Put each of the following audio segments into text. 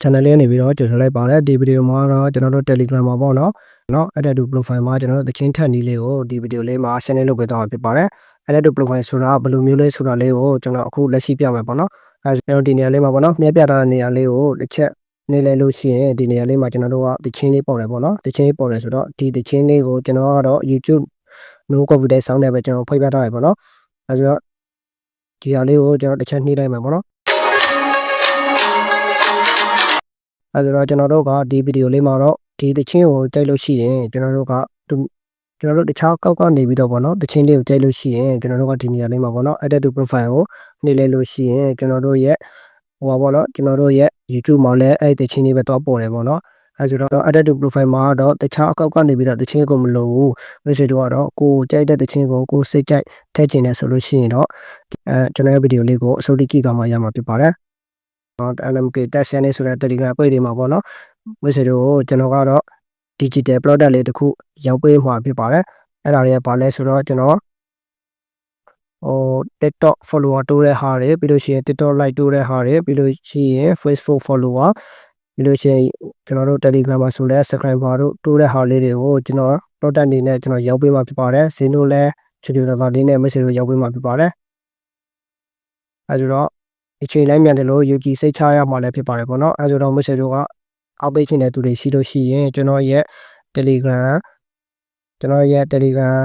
channel လေးနေပြီးတော့ကြိုဆိုလိုက်ပါတယ်ဒီဗီဒီယိုမှာတော့ကျွန်တော်တို့ Telegram မှာပေါ့နော်เนาะ edit to profile မှာကျွန်တော်တို့သချင်းထက်နီးလေးကိုဒီဗီဒီယိုလေးမှာရှင်းလင်းလုပ်ပေးသွားမှာဖြစ်ပါတယ် edit to profile ဆိုတာဘယ်လိုမျိုးလဲဆိုတာလေးကိုကျွန်တော်အခုလက်ရှိပြမယ်ပေါ့နော်အဲကျွန်တော်ဒီနေရာလေးမှာပေါ့နော်မြဲပြထားတဲ့နေရာလေးကိုတစ်ချက်နေလဲလို့ရှိရင်ဒီနေရာလေးမှာကျွန်တော်တို့ကသချင်းလေးပေါ်တယ်ပေါ့နော်သချင်းလေးပေါ်တယ်ဆိုတော့ဒီသချင်းလေးကိုကျွန်တော်ကတော့ YouTube no copy ဆောင်းနေပဲကျွန်တော်ဖိတ်ပြထားရပေါ့နော်အဲဆိုတော့ဒီဟာလေးကိုကျွန်တော်တစ်ချက်နှိမ့်လိုက်မှာပေါ့နော် အဲဒါတော့ကျွန်တော်တို့ကဒီဗီဒီယိုလေးမှာတော့ဒီသချင်းကိုကြိုက်လို့ရှိရင်ကျွန်တော်တို့ကသူကျွန်တော်တို့တခြားကောက်ကနေပြီးတော့ဗောနော်သချင်းလေးကိုကြိုက်လို့ရှိရင်ကျွန်တော်တို့ကဒီနေရာလေးမှာဗောနော် edit to profile ကိုနှိမ့်လိုက်လို့ရှိရင်ကျွန်တော်တို့ရဲ့ဟိုပါဗောနော်ကျွန်တော်တို့ရဲ့ YouTube မှာလည်းအဲ့ဒီသချင်းလေးပဲတော့ပေါ်တယ်ဗောနော်အဲဆိုတော့ edit to profile မှာတော့တခြားအကောက်ကနေပြီးတော့သချင်းကိုမလို့ဘူးမိတ်ဆွေတို့ကတော့ကိုကြိုက်တဲ့သချင်းကိုကိုစိတ်ကြိုက်ထည့်ချင်တယ်ဆိုလို့ရှိရင်တော့အဲကျွန်တော်ရဲ့ဗီဒီယိုလေးကိုအစိုးရကြည့်ကမှရမှာဖြစ်ပါတယ် LMK တက်ဆန်နေဆိုတဲ့ Telegram ပိတ်တွေမှာပေါ့နော်ဝစ်စတို့ကိုကျွန်တော်ကတော့ digital product လေးတစ်ခုရောက်ပေးမှာဖြစ်ပါတယ်အဲ့ဒါတွေကဘာလဲဆိုတော့ကျွန်တော်ဟို TikTok follower တိုးတဲ့ဟာတွေပြီးလို့ရှိရင် TikTok like တိုးတဲ့ဟာတွေပြီးလို့ရှိရင် Facebook follower ပြီးလို့ရှိရင်ကျွန်တော်တို့ Telegram မှာဆိုလဲ subscriber တို့တိုးတဲ့ဟာလေးတွေကိုကျွန်တော် product အနေနဲ့ကျွန်တော်ရောက်ပေးမှာဖြစ်ပါတယ်ဈေးနှုန်းလဲချူချူတော်တော်လေးနဲ့ message တို့ရောက်ပေးမှာဖြစ်ပါတယ်အဲဒါတော့ အချိန်လိုက်မြန်တယ်လို့ယူကြည်စိတ်ချရမှာလည်းဖြစ်ပါတယ်ပေါ့နော်အဲဆိုတော့ message တို့ကအောက်ပေးချင်တဲ့သူတွေရှိလို့ရှိရင်ကျွန်တော်ရဲ့ Telegram ကျွန်တော်ရဲ့ Telegram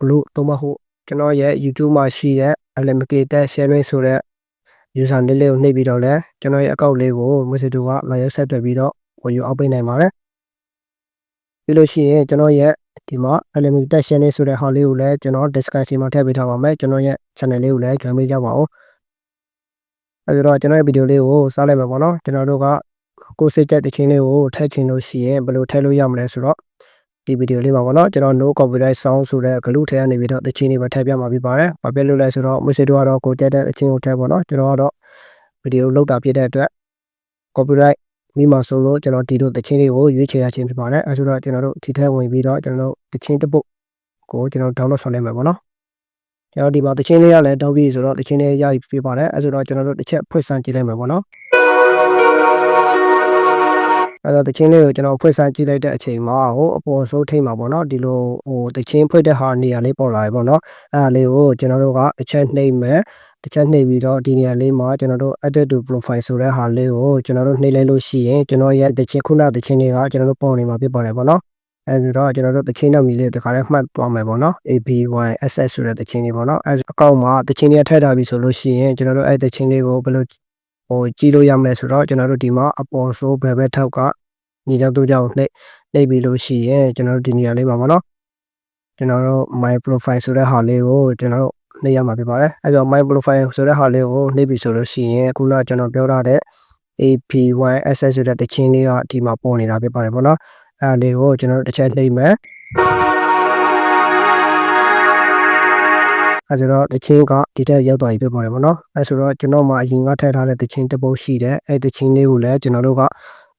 group တော့မဟုတ်ကျွန်တော်ရဲ့ YouTube မှာရှိတဲ့ LMK တက် sharing ဆိုတဲ့ user လေးလေးကိုနှိပ်ပြီးတော့လဲကျွန်တော်ရဲ့ account လေးကို message တို့ကလာရောက်ဆက်သွယ်ပြီးတော့ဝင်ယူအောက်ပေးနိုင်ပါတယ်ပြီးလို့ရှိရင်ကျွန်တော်ရဲ့ဒီမှာ LMK တက် sharing ဆိုတဲ့ဟာလေးကိုလည်းကျွန်တော် description မှာထည့်ပေးထားပါမယ်ကျွန်တော်ရဲ့ channel လေးကိုလည်း join ပေးကြပါဦး အဲဒါတော့ကျွန်တော်ရဲ့ဗီဒီယိုလေးကိုစလိုက်မှာပေါ့နော်ကျွန်တော်တို့ကကိုစိတ်ချက်တခြင်းလေးကိုထည့်ချင်လို့ရှိရင်ဘယ်လိုထည့်လို့ရမလဲဆိုတော့ဒီဗီဒီယိုလေးမှာပေါ့နော်ကျွန်တော် no copyright sound ဆိုတဲ့ဂလူထဲကနေပြီးတော့တခြင်းလေးပဲထည့်ပြမှာဖြစ်ပါတယ်။ဘာဖြစ်လို့လဲဆိုတော့မွေးစေတို့ကတော့ကိုကြက်တဲ့တခြင်းကိုထည့်ပေါ့နော်ကျွန်တော်ကတော့ဗီဒီယိုလောက်တာဖြစ်တဲ့အတွက် copyright မိမှာဆိုလို့ကျွန်တော်ဒီလိုတခြင်းလေးကိုရွေးချယ်ရခြင်းဖြစ်ပါတယ်။အဲဆိုတော့ကျွန်တော်တို့ဒီထဲဝင်ပြီးတော့ကျွန်တော်တို့တခြင်းတစ်ပုတ်ကိုကျွန်တော် download ဆောင်လိုက်မှာပေါ့နော်။ ကျွန်တော်ဒီမှာတခြင်းလေးရလဲတောက်ပြီးဆိုတော့တခြင်းလေးရပြီပြပါတယ်အဲဆိုတော့ကျွန်တော်တို့တစ်ချက်ဖွင့်ဆန်းကြည့်လိုက်မှာပေါ့နော်အဲတော့တချင်းလေးကိုကျွန်တော်ဖွင့်ဆန်းကြည့်လိုက်တဲ့အချိန်မှာဟိုအပေါ်ဆုံးထိတ်မှာပေါ့နော်ဒီလိုဟိုတချင်းဖွင့်တဲ့ဟာနေရာလေးပေါ်လာပြီပေါ့နော်အဲဒါလေးကိုကျွန်တော်တို့ကအချက်နှိမ့်မယ်တစ်ချက်နှိပ်ပြီးတော့ဒီနေရာလေးမှာကျွန်တော်တို့ edit to profile ဆိုတဲ့ဟာလေးကိုကျွန်တော်တို့နှိပ်လိုက်လို့ရှိရင်ကျွန်တော်ရဲ့တချင်းခုနတချင်းလေးကကျွန်တော်တို့ပေါ်နေမှာဖြစ်ပါတယ်ပေါ့နော် အဲဒီတော့ကျွန်တော်တို့တချင်းနောက်မီလေးတခါလေးမှတ်သွားမယ်ပေါ့နော် ABYSS ဆိုတဲ့တချင်းလေးပေါ့နော်အဲအကောင့်မှာတချင်းလေးထည့်ထားပြီဆိုလို့ရှိရင်ကျွန်တော်တို့အဲတချင်းလေးကိုဘယ်လိုဟိုကြည့်လို့ရမလဲဆိုတော့ကျွန်တော်တို့ဒီမှာအပေါ်ဆိုးဘယ်ဘက်ထောက်ကညီကြောက်တို့ကြောင့်နှိပ်နှိပ်ပြီးလို့ရှိရင်ကျွန်တော်တို့ဒီနေရာလေးပါပေါ့နော်ကျွန်တော်တို့ my profile ဆိုတဲ့ဟာလေးကိုကျွန်တော်တို့နှိပ်ရမှာဖြစ်ပါတယ်အဲတော့ my profile ဆိုတဲ့ဟာလေးကိုနှိပ်ပြီဆိုလို့ရှိရင်ခုနကကျွန်တော်ပြောထားတဲ့ APYSS ဆိုတဲ့တချင်းလေးကဒီမှာပေါ်နေတာဖြစ်ပါတယ်ပေါ့နော် အဲလေးကိုကျွန်တော်တို့တစ်ချက်နှိပ်မယ်အဲဆိုတော့တချင်းကဒီတက်ရောက်သွားပြီဖြစ်ပါတယ်ပေါ့နော်အဲဆိုတော့ကျွန်တော်မှအရင်ကထည့်ထားတဲ့တချင်းတစ်ပုတ်ရှိတယ်အဲတချင်းလေးကိုလည်းကျွန်တော်တို့က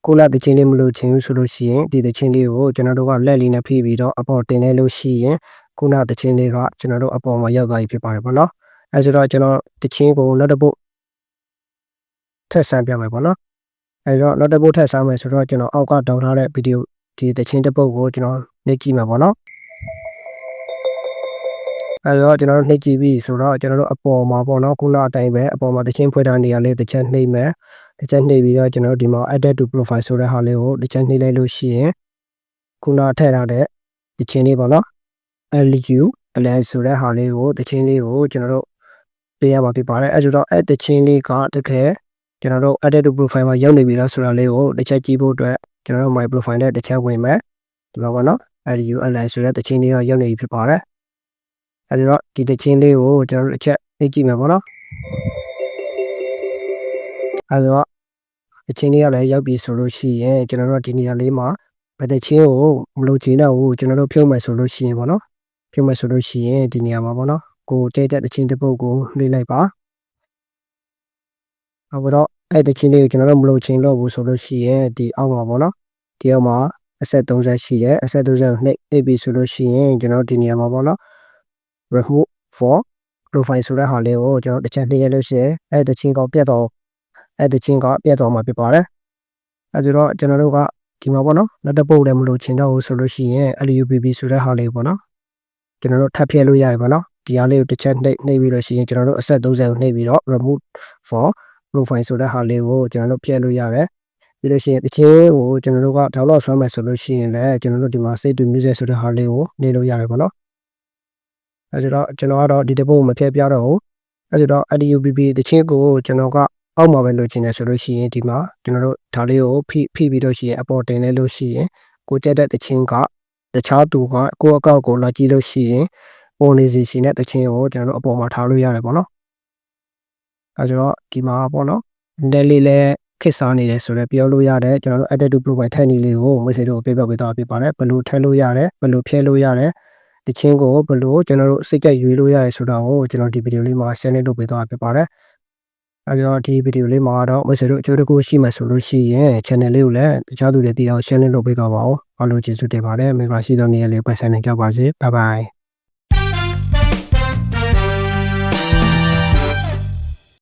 ကိုလာတချင်းလေးမလို့ချင်းဆိုလို့ရှိရင်ဒီတချင်းလေးကိုကျွန်တော်တို့ကလက်လေးနဲ့ဖိပြီးတော့အပေါ်တင်လိုက်လို့ရှိရင်ခုနတချင်းလေးကကျွန်တော်တို့အပေါ်မှာရောက်သွားပြီဖြစ်ပါတယ်ပေါ့နော်အဲဆိုတော့ကျွန်တော်တချင်းကိုနောက်တစ်ပုတ်ထပ်ဆန်းပြမယ်ပေါ့နော်အဲတော့နောက်တစ်ပုတ်ထပ်ဆန်းမယ်ဆိုတော့ကျွန်တော်အောက်ကတောင်းထားတဲ့ဗီဒီယို ဒီတချင်းတစ်ပုတ်ကိုကျွန်တော်နှိပ်ကြည့်မှာပေါ့နော်အဲတော့ကျွန်တော်တို့နှိပ်ကြည့်ပြီဆိုတော့ကျွန်တော်တို့အပေါ်မှာပေါ့နော်ခုနအတိုင်းပဲအပေါ်မှာတချင်းဖွင့်ထားနေရလေးတစ်ချက်နှိပ်မယ်တစ်ချက်နှိပ်ပြီးတော့ကျွန်တော်တို့ဒီမှာ edit to profile ဆိုတဲ့ဟာလေးကိုတစ်ချက်နှိပ်လိုက်လို့ရှိရင်ခုနထည့်ထားတဲ့တချင်းလေးပေါ့နော် LU အလဲဆိုတဲ့ဟာလေးကိုတချင်းလေးကိုကျွန်တော်တို့ပေးရမှာဖြစ်ပါတယ်အဲဆိုတော့အဲတချင်းလေးကတကယ်ကျွန်တော်တို့ edit to profile မှာရောက်နေပြီလားဆိုတာလေးကိုတစ်ချက်ကြည့်ဖို့အတွက် ကျွန်တော်တို့ my profile နဲ့တစ်ချက်ဝင်မယ်ဒီမှာပေါ့နော် LU အလဲဆိုတဲ့တချင်းလေးကရောက်နေပြီဖြစ်ပါတယ်အဲဒီတော့ဒီတချင်းလေးကိုကျွန်တော်တို့တစ်ချက်သိကြည့်မယ်ပေါ့နော်အဲဆိုတော့တချင်းလေးကလည်းရောက်ပြီဆိုလို့ရှိရင်ကျွန်တော်တို့ဒီနေရာလေးမှာဗတချင်းကိုမလို့ချင်တော့ဘူးကျွန်တော်တို့ဖြုတ်မယ်ဆိုလို့ရှိရင်ပေါ့နော်ဖြုတ်မယ်ဆိုလို့ရှိရင်ဒီနေရာမှာပေါ့နော်ကိုတဲတဲ့တချင်းတစ်ပုတ်ကိုနှိပ်လိုက်ပါအခုတော့ အဲ့တချင်းလေးကိုကျွန်တော်တို့မလို့ချင်တော့ဘူးဆိုလို့ရှိရင်ဒီအောက်မှာပေါ့နော်ဒီအောက်မှာအဆက်30ရှိတယ်အဆက်30ကိုနှိပ်နှိပ်ပြီဆိုလို့ရှိရင်ကျွန်တော်ဒီနေရာမှာပေါ့နော် remove for profile ဆိုတဲ့ဟာလေးကိုကျွန်တော်တစ်ချက်နှိပ်ရလို့ရှိရင်အဲ့တချင်းကောပြတ်တော့အဲ့တချင်းကပြတ်တော့မှာဖြစ်ပါတယ်အဲဒါတော့ကျွန်တော်တို့ကဒီမှာပေါ့နော်နောက်တစ်ပုတ်လည်းမလို့ချင်တော့ဘူးဆိုလို့ရှိရင် LUPB ဆိုတဲ့ဟာလေးပေါ့နော်ကျွန်တော်တို့ထပ်ဖြည့်လို့ရတယ်ပေါ့နော်ဒီဟာလေးကိုတစ်ချက်နှိပ်နှိပ်ပြီးတော့ရှိရင်ကျွန်တော်တို့အဆက်30ကိုနှိပ်ပြီးတော့ remove for profile ဆိုတဲ့ဟာလေးကိုကျွန်တော်တို့ဖြည့်လို့ရတယ်ပြီးလို့ရှိရင်တချင်းကိုကျွန်တော်တို့က download ဆွဲမယ်ဆိုလို့ရှိရင်လည်းကျွန်တော်တို့ဒီမှာ save to music ဆိုတဲ့ဟာလေးကိုနေလို့ရတယ်ပေါ့နော်အဲဒါတော့ကျွန်တော်ကတော့ဒီတစ်ပုတ်ကိုမဖြည့်ပြတော့ဘူးအဲဒါတော့ LUPB တချင်းကိုကျွန်တော်ကအောက်မှာပဲလိုချင်တယ်ဆိုလို့ရှိရင်ဒီမှာကျွန်တော်တို့ဒါလေးကိုဖိဖိပြီးတော့ရှိရင်အပေါ်တင်လဲလို့ရှိရင်ကိုကြက်တဲ့တချင်းကတခြားသူကကိုယ့်အကောက်ကိုလာကြည့်လို့ရှိရင်ပေါ်နေစီစီနဲ့တချင်းကိုကျွန်တော်တို့အပေါ်မှာထားလို့ရတယ်ပေါ့နော် အဲဆိုတော့ဒီမှာပေါ့နော်နဲလေးလဲခစ်စားနေတယ်ဆိုတော့ပြောလို့ရတယ်ကျွန်တော်တို့ edit to profile ထည့်နည်းလေးကိုမွေးစေတို့ပြပြပေးတော့ပြပါတယ်ဘယ်လိုထည့်လို့ရတယ်ဘယ်လိုဖြည့်လို့ရတယ်တချင်းကိုဘယ်လိုကျွန်တော်တို့စိတ်ကရွေးလို့ရတယ်ဆိုတာကိုကျွန်တော်ဒီဗီဒီယိုလေးမှာ share လုပ်ပေးတော့ပြပါတယ်အဲဒီတော့ဒီဗီဒီယိုလေးမှာတော့မဆွေတို့အကျိုးတစ်ခုရှိမှဆိုလို့ရှိရင် channel လေးကိုလည်းတခြားသူတွေသိအောင် share လုပ်ပေးတော့ပါဦးအားလုံးကျေးဇူးတင်ပါတယ်မင်္ဂလာရှိသောနေ့ရက်လေးပတ်စံနေကြပါစေ bye bye